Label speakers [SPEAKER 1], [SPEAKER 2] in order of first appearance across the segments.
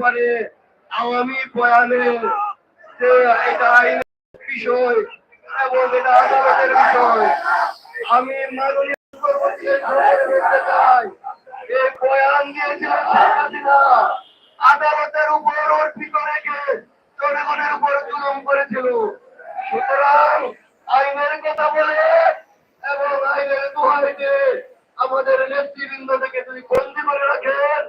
[SPEAKER 1] পারে আওয়ামী বয়ানে যে এটা আইনের বিষয় এবং এটা আদালতের বিষয়, আমি আদালতের উপর অর্পিত রেখে জনগণের উপর জুলুম করেছিল। সুতরাং আইনের কথা বলে এবং আইনের দোহাই দিয়ে আমাদের নেতৃবৃন্দ থেকে যদি বন্দি করে রাখেন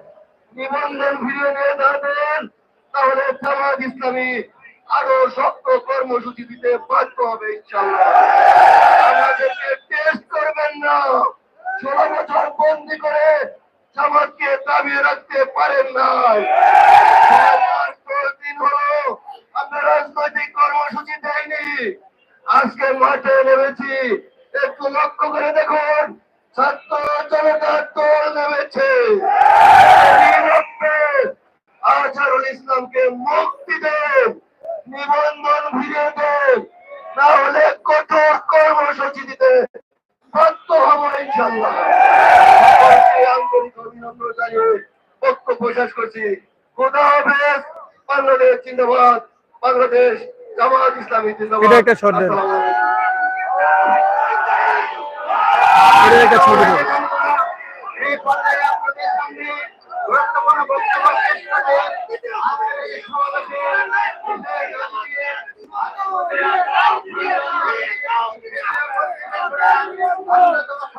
[SPEAKER 1] নিবন্ধন ফিরিয়ে নিয়ে যাবেন, তাহলে জামাত ইসলামী আরও শক্ত কর্মসূচি দিতে বাধ্য হবে আমাদেরকে টেস্ট করবেন না। ষোলো বছর বন্দি করে জামাতকে দাবিয়ে রাখতে পারেন নাই। দিন হলো আমরা রাজনৈতিক কর্মসূচি দেয়নি? আজকে মাঠে নেমেছি। একটু লক্ষ্য করে দেখুন, ছাত্র জনতার নেমেছে। আজহারুল ইসলামকে মুক্তি দেন নিবন্ধন ফিরিয়ে দেন না হলে কঠোর কর্মসূচি দিতে বাধ্য হব ইনশাল্লাহ আন্তরিক অভিনন্দন জানিয়ে বক্তব্য শেষ করছি খোদা হাফেজ বাংলাদেশ জিন্দাবাদ বাংলাদেশ জামাত ইসলামী জিন্দাবাদ
[SPEAKER 2] এটা একটা দেন। এটা একটা দেন।
[SPEAKER 1] এই পর্যায়ে আপনাদের সামনে গুরুত্বপূর্ণ বক্তব্য পেশ করবেন আমাদের এই সমাবেশের বিশেষ অতিথি, অন্যতম সদস্য বিশিষ্ট শিক্ষাবিদ গাজীপুর তিন আসনের সংসদীয় প্রার্থী ডক্টর জাহাঙ্গীর আলম ডক্টর জাহাঙ্গীর আলম আমাদের সমাজ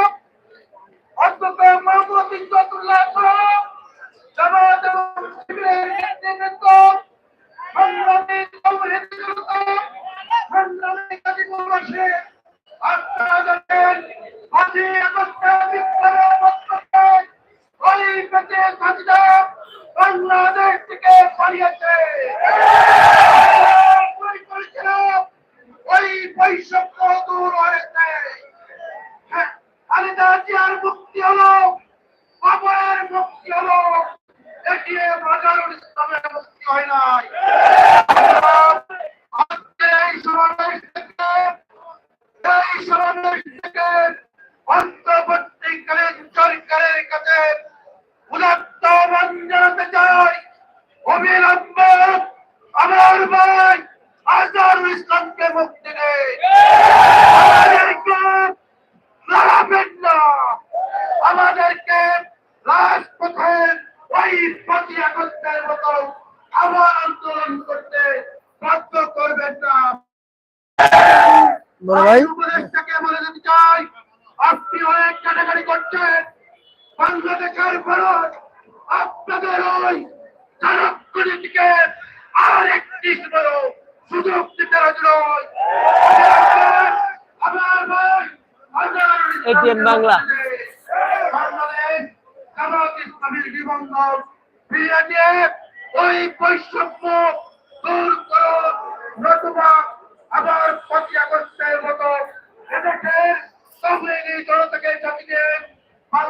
[SPEAKER 1] বৈষম্য দূর হয়েছে হ্যাঁ, খালেদা জিয়ার মুক্তি হলো বাবরের মুক্তি হলো এটি বাজারুল ইসলামের মুক্তি হয় নাই আজকে এই সমাবেশ থেকে এই সমাবেশ থেকে অন্তর্বর্তীকালীন সরকারের কাছে উদাত্ত আহ্বান জানাতে চাই অবিলম্বে আমার ভাই আজহারুল ইসলামকে মুক্তি দেয় আমাদেরকে লড়াবেন না আমাদেরকে রাজপথে ওই প্রতি আগস্টের মতো আবার আন্দোলন করতে বাধ্য করবেন না
[SPEAKER 2] বড় ভাই
[SPEAKER 1] উপদেশটাকে বলে দিতে চাই আপনি অনেক কাটাকাটি বাংলাদেশের ভারত আপনাদের ওই আর একটি সুযোগ দিতে নয়
[SPEAKER 2] বাংলা।
[SPEAKER 1] ওই বৈষম্য দূর করুন নতুবা আবার পঁচিশ আগস্টের মতো এদেশের জাতিয়ে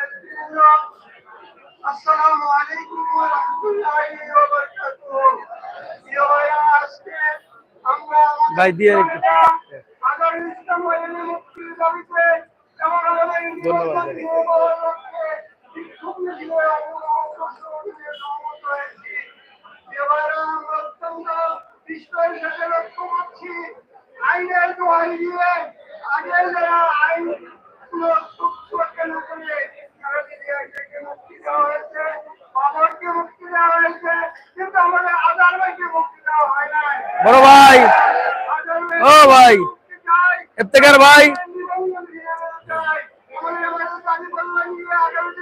[SPEAKER 1] নেতৃবৃন্দ আসসালামু আলাইকুম ওয়া রাহমাতুল্লাহি ওয়া বারাকাতুহু প্রিয় ভাইরা, আজকে আমরা
[SPEAKER 2] ভাই দিয়ে।
[SPEAKER 1] আগামী ইসলাম মুক্তির দাবিতে
[SPEAKER 2] ধন্যবাদ।
[SPEAKER 1] আইনের দোহাই দিয়ে আগের যারা আইন সুরক্ষা না করে তারা যদি একজনকে মুক্তি দেওয়া হয়েছে আমাকে মুক্তি দেওয়া হয়েছে কিন্তু আমাদের আধার ভাইকে মুক্তি দেওয়া হয় নাই
[SPEAKER 2] বড় ভাই ও ভাই ইফতেখার ভাই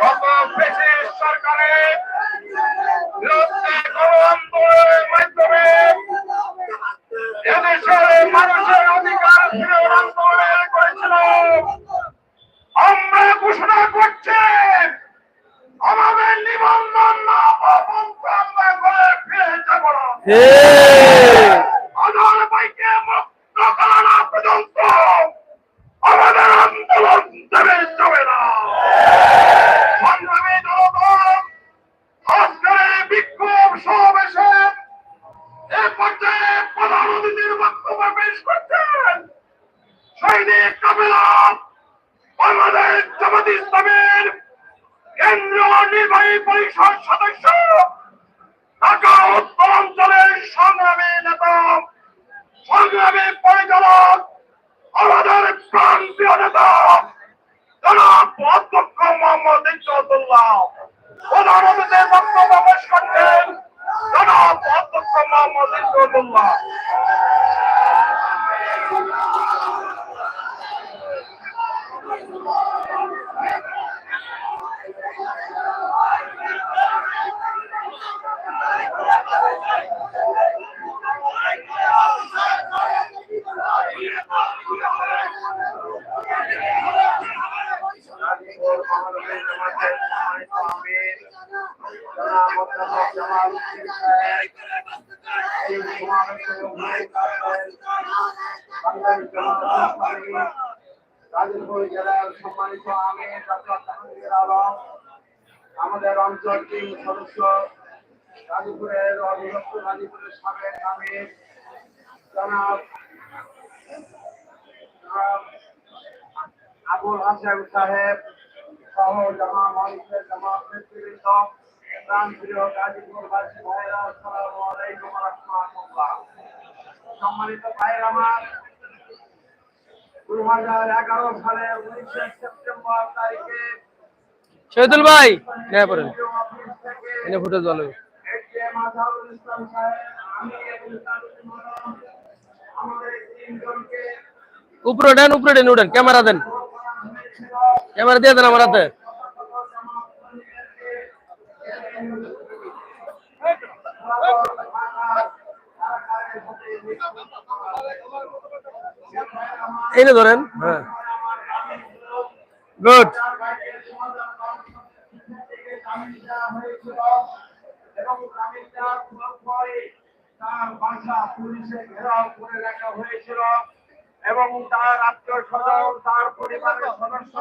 [SPEAKER 1] সংগ্রামী ব্রিটিশ সরকারের আন্দোলনের এদেশের মানুষের অধিকার আন্দোলন করেছিল আমরা ঘোষণা করছি আমাদের নিবন্ধন
[SPEAKER 2] এ
[SPEAKER 1] আধার বাইকে মুক্ত করা না পর্যন্ত আমাদের আন্দোলন দেবে যাবে না সংগ্রামী জনতা আজকের এই বিক্ষোভ সমাবেশে এ পর্যায়ে প্রধান অতিথির বক্তব্য পেশ করছেন সৈনিক কাবেলা বাংলাদেশ জামাত ইসলামের কেন্দ্রীয় নির্বাহী পরিষদ সদস্য, ঢাকা উত্তর অঞ্চলের সংগ্রামী নেতা, সংগ্রামী পরিচালক, আমাদের প্রান্তীয় নেতা, জনাব অধ্যক্ষ মোহাম্মদ ইজ্জতুল্লাহ প্রধান বক্তব্য পেশ করছেন জনাব অধ্যক্ষ মোহাম্মদ ইজ্জতুল্লাহ আমাদের অঞ্চল টিম সদস্য গাজীপুরের অধিদপ্ত গাজীপুরের সাবেক আমির জনাব আবুল হাসান সাহেব সহ জামা মহিষের জামা নেতৃবৃন্দ প্রাণপ্রিয় গাজীপুরবাসী ভাইরা আসসালামু আলাইকুম রহমাতুল্লাহ সম্মানিত ভাইয়ের আমার দুই হাজার এগারো সালের উনিশে সেপ্টেম্বর তারিখে
[SPEAKER 2] শহীদুল ভাই
[SPEAKER 1] আমাদের তিনজনকে
[SPEAKER 2] উপরে দেন উপরে উঠেন। ক্যামেরা দেন। ক্যামেরা দিয়ে দেন আমার হাতে। এনে ধরেন। হ্যাঁ। গুড
[SPEAKER 1] এবং তার বাসা পুলিশে ঘেরাও করে রাখা হয়েছিল এবং তার আত্মীয় স্বজন তার পরিবারের সদস্য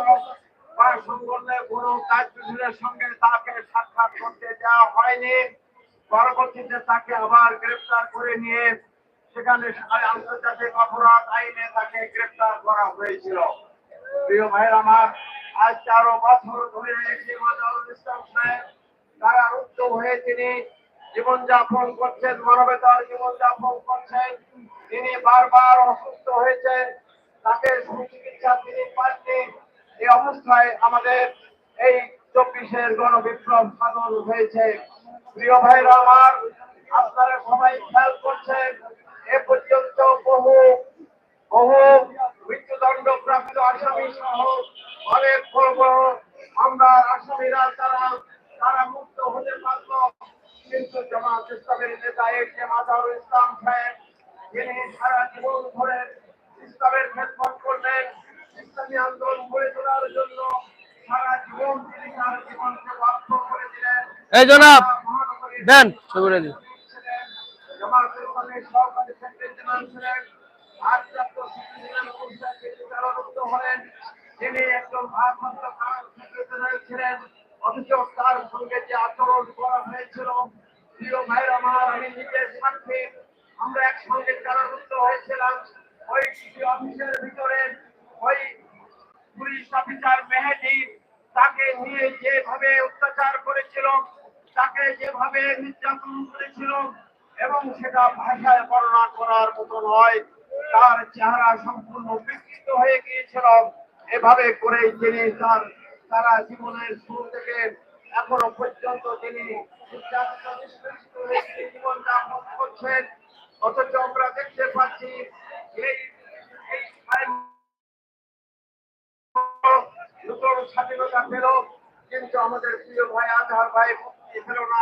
[SPEAKER 1] বা সংগঠনের কোনো কার্যশীলের সঙ্গে তাকে সাক্ষাৎ করতে দেওয়া হয়নি। পরবর্তীতে তাকে আবার গ্রেফতার করে নিয়ে সেখানে আন্তর্জাতিক অপরাধ আইনে তাকে গ্রেফতার করা হয়েছিল। প্রিয় ভাইয়ের আমার, আজ তেরো বছর ধরে তারা রুদ্ধ হয়ে তিনি জীবনযাপন করছেন, মানবতার জীবনযাপন করছেন। তিনি বারবার অসুস্থ হয়েছেন, তাকে সুচিকিৎসা তিনি পাননি। এই অবস্থায় আমাদের এই চব্বিশের গণবিপ্লব সাধন হয়েছে। প্রিয় ভাইরা আমার, আপনারা সবাই খেয়াল করছেন এ পর্যন্ত বহু বহু মৃত্যুদণ্ড প্রাপ্ত আসামি সহ অনেক বড় আমরা আসামিরা তারা তারা মুক্ত হতে পারল কিন্তু জামাত ইসলামের নেতা এস এম আজহারুল ইসলাম সাহেব যিনি সারা জীবন ধরে ইসলামের খেদমত করলেন ইসলামী আন্দোলন গড়ে তোলার জন্য সারা জীবন তিনি তার জীবনকে বাধ্য করে দিলেন।
[SPEAKER 2] এই জনাব দেন ছবি দিন
[SPEAKER 1] জামাতের সহকারী সেক্রেটারি জেনারেল ভারপ্রাপ্ত সেক্রেটারি অনুষ্ঠানকে বিচারভুক্ত হলেন তিনি একজন ভারপ্রাপ্ত সেক্রেটারি ছিলেন, অথচ তার সঙ্গে যে আচরণ করা হয়েছিল, প্রিয় ভাইয়ের আমার, আমি নিজে সাক্ষী আমরা একসঙ্গে কারারুদ্ধ হয়েছিলাম, ওই ডিসি অফিসের ভিতরে ওই পুলিশ অফিসার মেহেদি তাকে নিয়ে যেভাবে অত্যাচার করেছিল, তাকে যেভাবে নির্যাতন করেছিল এবং সেটা ভাষায় বর্ণনা করার মতো নয়। তার চেহারা সম্পূর্ণ বিকৃত হয়ে গিয়েছিল। এভাবে করে তিনি তার সারা জীবনের শুরু থেকে এখনও পর্যন্ত তিনি করছেন। অথচ আমরা দেখতে পাচ্ছি এই নতুন স্বাধীনতা পেল, কিন্তু আমাদের প্রিয় ভাই, আজহার ভাই, মুক্তি পেল না।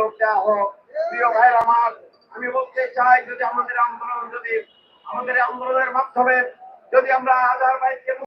[SPEAKER 1] সুযোগ দেওয়া হোক প্রিয় ভাইয়ের আমার, আমি বলতে চাই, যদি আমাদের আন্দোলন, যদি আমাদের আন্দোলনের মাধ্যমে যদি আমরা আধার ভাইকে